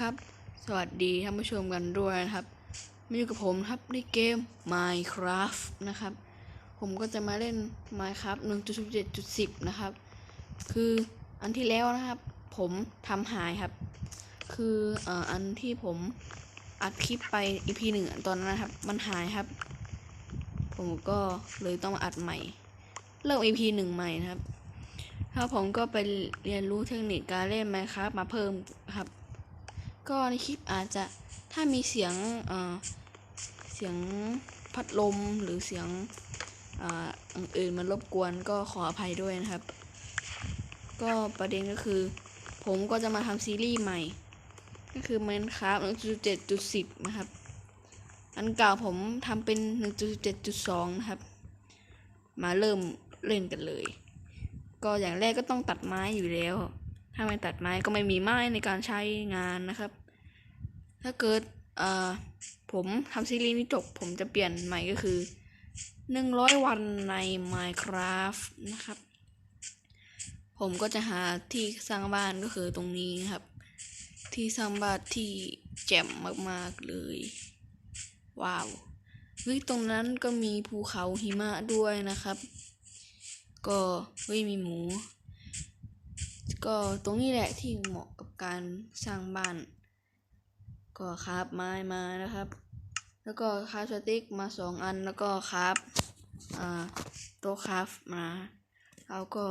ครับ สวัสดีท่านผู้ชมกันด้วยนะครับมาอยู่กับผมครับในเกม Minecraft นะครับ ผมก็จะมาเล่น Minecraft 1.17.10 นะครับ คืออันที่แล้วนะครับ ผมทำหายครับ คือเอ่ออันที่ผมอัดคลิปไป EP หนึ่งตอนนั้นนะครับ มันหายครับ ผมก็เลยต้องมาอัดใหม่ เริ่ม EP หนึ่งใหม่นะครับแล้วผมก็ไปเรียนรู้เทคนิคการเล่น Minecraft มาเพิ่มครับ ก็ในคลิปอาจจะถ้ามีเสียงเสียงพัดลมหรือเสียงอื่นๆมันรบกวนก็ขออภัยด้วยนะครับ ก็ประเด็นก็คือ ผมก็จะมาทำซีรีส์ใหม่ ก็คือ Minecraft 1.7.10 นะครับ อันเก่าผมทำเป็น 1.7.2 นะครับ มาเริ่มเล่นกันเลย ก็อย่างแรกก็ต้องตัดไม้อยู่แล้ว ถ้าไม่ตัดไม้ก็ไม่มีไม้ในการใช้งานนะครับ ถ้าเกิดเอ่อผมทำซีรีส์นี้จบ ผมจะเปลี่ยนใหม่ก็คือ 100 วันใน Minecraft นะครับ ผมก็จะหาที่สร้างบ้านก็คือตรงนี้นะครับ ที่สร้างบ้านที่แจ่มมากๆเลย ว้าวเฮ้ยตรงนั้นก็มีภูเขาหิมะด้วยนะครับ ก็เฮ้ยมีหมู ก็ตรงนี้แหละที่เหมาะกับการสร้างบ้าน ก็คราบไม้มานะครับ แล้วก็คราฟสติ๊กมาสองอันแล้วก็คราฟอ่าโต๊ะคราฟมาเราก็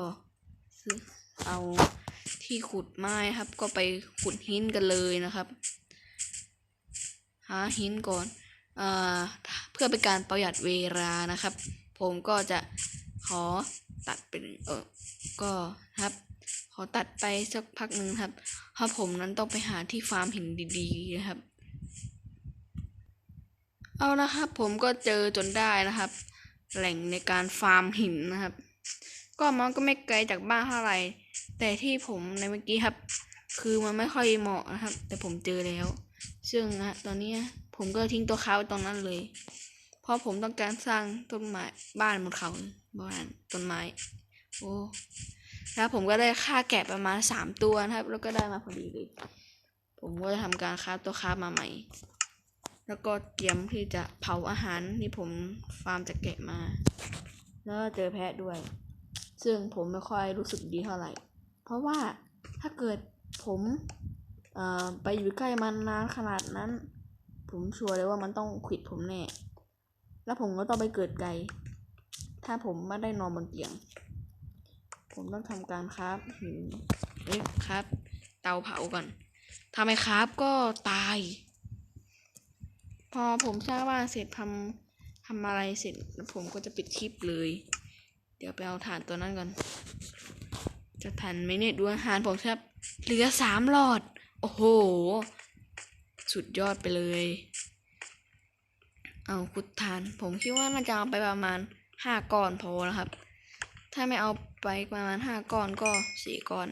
ซื้อเอาที่ขุดไม้ครับ ก็ไปขุดหินกันเลยนะครับ หาหินก่อนอ่าเพื่อเป็นการประหยัดเวลานะครับ ผมก็จะขอตัดเป็นเออก็ครับ ขอตัดไปสักพักหนึ่งครับเพราะผมนั้นต้องไปหาที่ฟาร์มหินดีๆนะครับ เอานะครับ ผมก็เจอจนได้นะครับ แหล่งในการฟาร์มหินนะครับ ก็มันก็ไม่ไกลจากบ้านเท่าไหร่แต่ที่ผมในเมื่อกี้ครับ คือมันไม่ค่อยเหมาะนะครับ แต่ผมเจอแล้ว ซึ่งนะตอนนี้ผมก็ทิ้งตัวเขาไว้ตรงนั้นเลย เพราะผมต้องการสร้างต้นไม้บ้านบนเขาบ้านต้นไม้ โอ้ แล้วผมก็ได้ค่าแกะประมาณสามตัวนะครับ แล้วก็ได้มาพอดีเลย ผมก็จะทำการคราฟตัวคราฟมาใหม่ แล้วก็เตรียมที่จะเผาอาหารที่ผมฟาร์มจากแกะมา แล้วเจอแพะด้วย ซึ่งผมไม่ค่อยรู้สึกดีเท่าไหร่ เพราะว่าถ้าเกิดผมเอ่อไปอยู่ใกล้มันนานขนาดนั้น ผมชัวร์เลยว่ามันต้องขิดผมแน่ แล้วผมก็ต้องไปเกิดไกล ถ้าผมไม่ได้นอนบนเตียง ผมต้องทำการคราฟหินเอ้ยคราฟเตาเผาก่อนทำไมคราฟก็ตาย พอผมสร้างบ้านเสร็จทำทำอะไรเสร็จแล้วผมก็จะปิดคลิปเลย เดี๋ยวไปเอาถ่านตัวนั้นก่อน จะทันไหมเนี่ยดูอาหารผมครับเหลือสามหลอด โอ้โห สุดยอดไปเลย เอาขุดทาน ผมคิดว่าน่าจะเอาไปประมาณห้าก้อนพอนะครับ ถ้าไม่เอา ไปประมาณห้าก้อนก็สี่ก้อน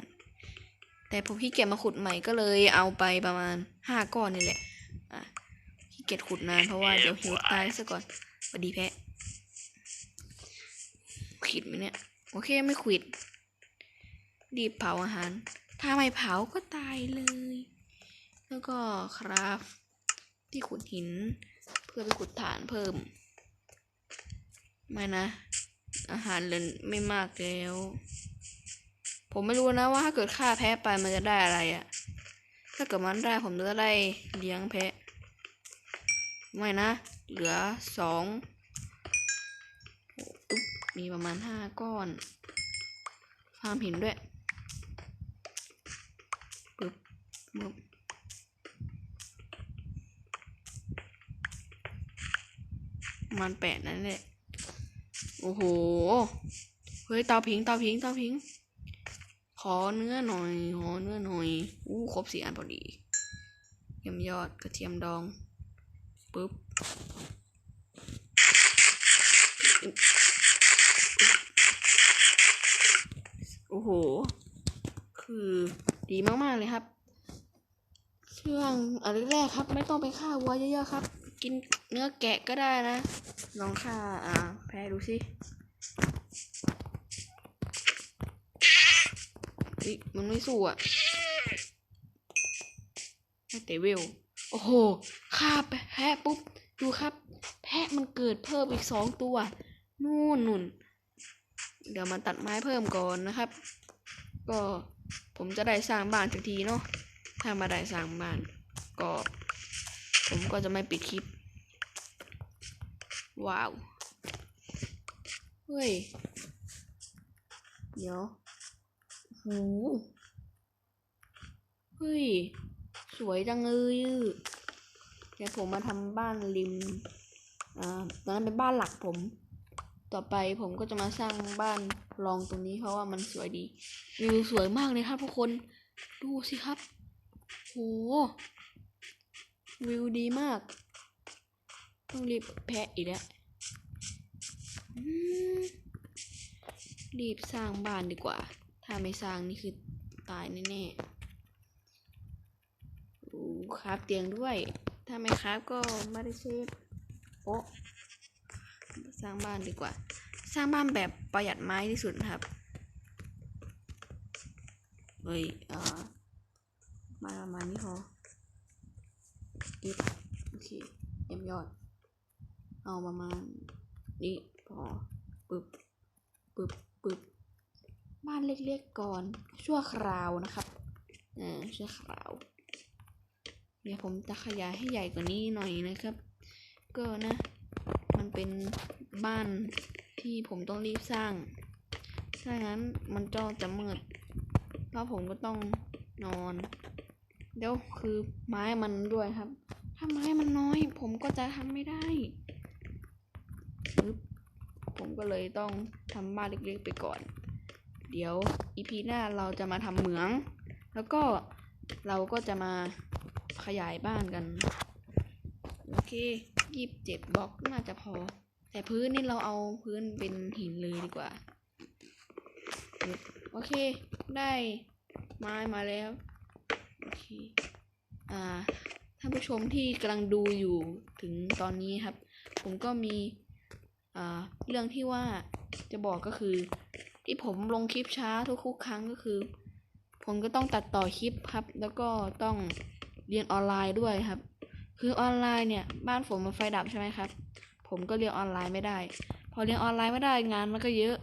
แต่ผมขี้เกียจมาขุดใหม่ก็เลยเอาไปประมาณห้าก้อนนี่แหละอะขี้เกียจขุดนานเพราะว่าเดี๋ยวหิวตายซะก่อนสวัสดีแพะขิดไหมเนี่ย โอเคไม่ขิดรีบเผาอาหาร ถ้าไม่เผาก็ตายเลย แล้วก็คราฟที่ขุดหิน เพื่อไปขุดฐานเพิ่ม ไม่นะ อาหารเหลือไม่มากแล้ว ผมไม่รู้นะว่าถ้าเกิดฆ่าแพะไปมันจะได้อะไรอะ่ะ ถ้าเกิดมันได้ผมจะได้เลี้ยงแพะ ไม่นะ เหลือสองโอ้อุ๊บมีประมาณห้าก้อนฟาร์มหินด้วยปึ๊บปึ๊บมันแปดนั่นแหละ โอ้โห เฮ้ยเตาผิงเตาผิงเตาผิง ขอเนื้อหน่อย ขอเนื้อหน่อย อู้ครบสี่อันพอดีเยี่ยมยอดกระเทียมดอง ปึ๊บโอ้โห คือดีมาก ๆ เลยครับ เครื่องอันแรกครับ ไม่ต้องไปฆ่าวัวเยอะ ๆ ครับ กินเนื้อแกะก็ได้นะ ลองฆ่าอ่าแพ้ดูสิเฮ้ยมันไม่สู้อะไม่แตเวิลโอ้โหฆ่าแพะปุ๊บ ดูครับ แพะมันเกิดเพิ่มอีกสองตัว นู่นนุ่น เดี๋ยวมาตัดไม้เพิ่มก่อนนะครับ ก็ผมจะได้สร้างบ้านสักทีเนาะถ้ามาได้สร้างบ้าน ก็ ผมก็จะไม่ปิดคลิป ว้าว เฮ้ย เดี๋ยวโหเฮ้ย สวยจังเลยเดี๋ยวผมมาทำบ้านริม อ่า ตอนนั้นเป็นบ้านหลักผม ต่อไปผมก็จะมาสร้างบ้านรองตรงนี้เพราะว่ามันสวยดี วิวสวยมากเลยครับทุกคน ดูสิครับ โห วิวดีมาก ต้องรีบแพะอีกแล้วอืมรีบสร้างบ้านดีกว่า ถ้าไม่สร้างนี่คือตายแน่ๆโอ้คราฟเตียงด้วย ถ้าไม่คราฟก็ไม่ได้เชฟโอ้สร้างบ้านดีกว่า สร้างบ้านแบบประหยัดไม้ที่สุดนะครับ เฮ้ยเอ่อมาประมาณนี้พอกิบโอเคเยี่ยมยอด เอาประมาณนี้พอปึบปึบปึบบ้านเล็กๆก่อน ชั่วคราวนะครับเออชั่วคราว เดี๋ยวผมจะขยายให้ใหญ่กว่านี้หน่อยนะครับ ก็นะ มันเป็นบ้านที่ผมต้องรีบสร้าง ถ้างั้นมันก็จะมืดเพราะผมก็ต้องนอน เดี๋ยวคือไม้มันด้วยครับ ถ้าไม้มันน้อย ผมก็จะทำไม่ได้ ผมก็เลยต้องทำบ้านเล็กๆไปก่อน เดี๋ยวอีพีหน้าเราจะมาทำเหมือง แล้วก็เราก็จะมาขยายบ้านกัน โอเคยี่สิบเจ็ดบล็อกน่าจะพอ แต่พื้นนี่เราเอาพื้นเป็นหินเลยดีกว่า โอเค ได้ไม้มาแล้ว โอเค อ่าท่านผู้ชมที่กำลังดูอยู่ถึงตอนนี้ครับ ผมก็มี เรื่องที่ว่าจะบอกก็คือ ที่ผมลงคลิปช้าทุกๆครั้งก็คือ ผมก็ต้องตัดต่อคลิปครับ แล้วก็ต้องเรียนออนไลน์ด้วยครับ คือออนไลน์เนี่ยบ้านผมมันไฟดับใช่ไหมครับ ผมก็เรียนออนไลน์ไม่ได้ พอเรียนออนไลน์ไม่ได้งานมันก็เยอะ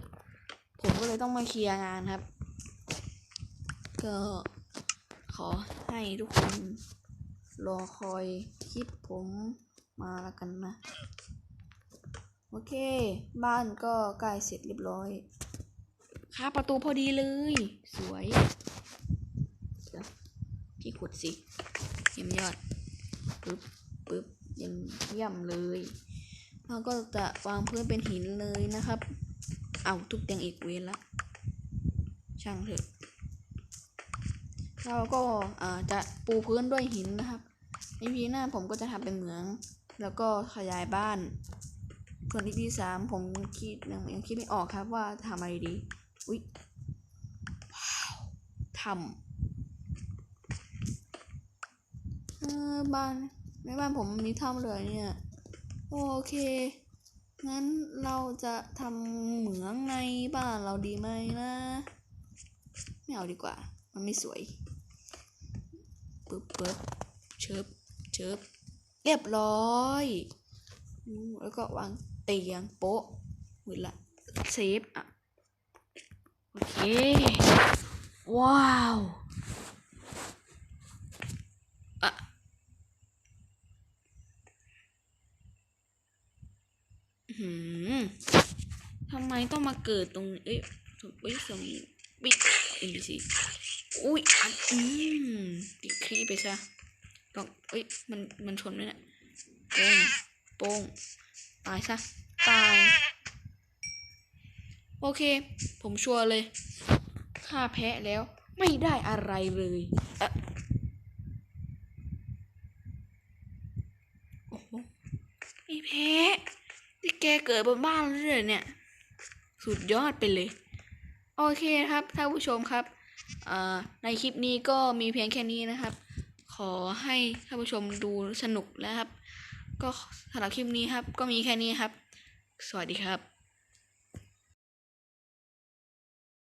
ผมก็เลยต้องมาเคลียร์งานครับ ก็ขอให้ทุกคนรอคอยคลิปผมมาแล้วกันนะ โอเค บ้านก็ใกล้เสร็จเรียบร้อยค่าประตูพอดีเลย สวยเดี๋ยวพี่ขุดสิเยี่ยมยอดปึ๊บปึ๊บเยี่ยมเยี่ยมเลยแล้วก็จะวางพื้นเป็นหินเลยนะครับ เอาทุบเตียงอีกเวนละช่างเถอะ เราก็จะปูพื้นด้วยหินนะครับในพีหน้าผมก็จะทำเป็นเหมือง แล้วก็ขยายบ้าน ส่วนที่ที่สามผมคิดยังยังคิดไม่ออกครับว่าทำอะไรดี อุ๊ยทำเออบ้านในบ้านผมมีถ้ำเลยเนี่ย โอเค งั้นเราจะทำเหมืองในบ้านเราดีไหมนะ ไม่เอาดีกว่า มันไม่สวยปึ๊บปึ๊บเชิบเชิบเรียบร้อย แล้วก็วาง เตียงโป๊ะหมดละเซฟอะ โอเค ว้าวอะอื้อหืมทำไมต้องมาเกิดตรงนี้เอ้ยเอ้ยตรงนี้วิเอ็นบีซีอุ้ยอันอืมติดคลีไปซะต้องเอ้ย มัน มันชนไหมเนี่ยโป้งโป้ง ตายซะ ตาย โอเค ผมชัวร์เลยฆ่าแพะแล้วไม่ได้อะไรเลยเอโอ้โหไอแพะที่แกเกิดบนบ้านเลยเหรอเนี่ย สุดยอดไปเลย โอเคครับท่านผู้ชมครับในคลิปนี้ก็มีเพียงแค่นี้นะครับ ขอให้ท่านผู้ชมดูสนุกนะครับ ก็สำหรับคลิปนี้ครับ ก็มีแค่นี้ครับ สวัสดีครับ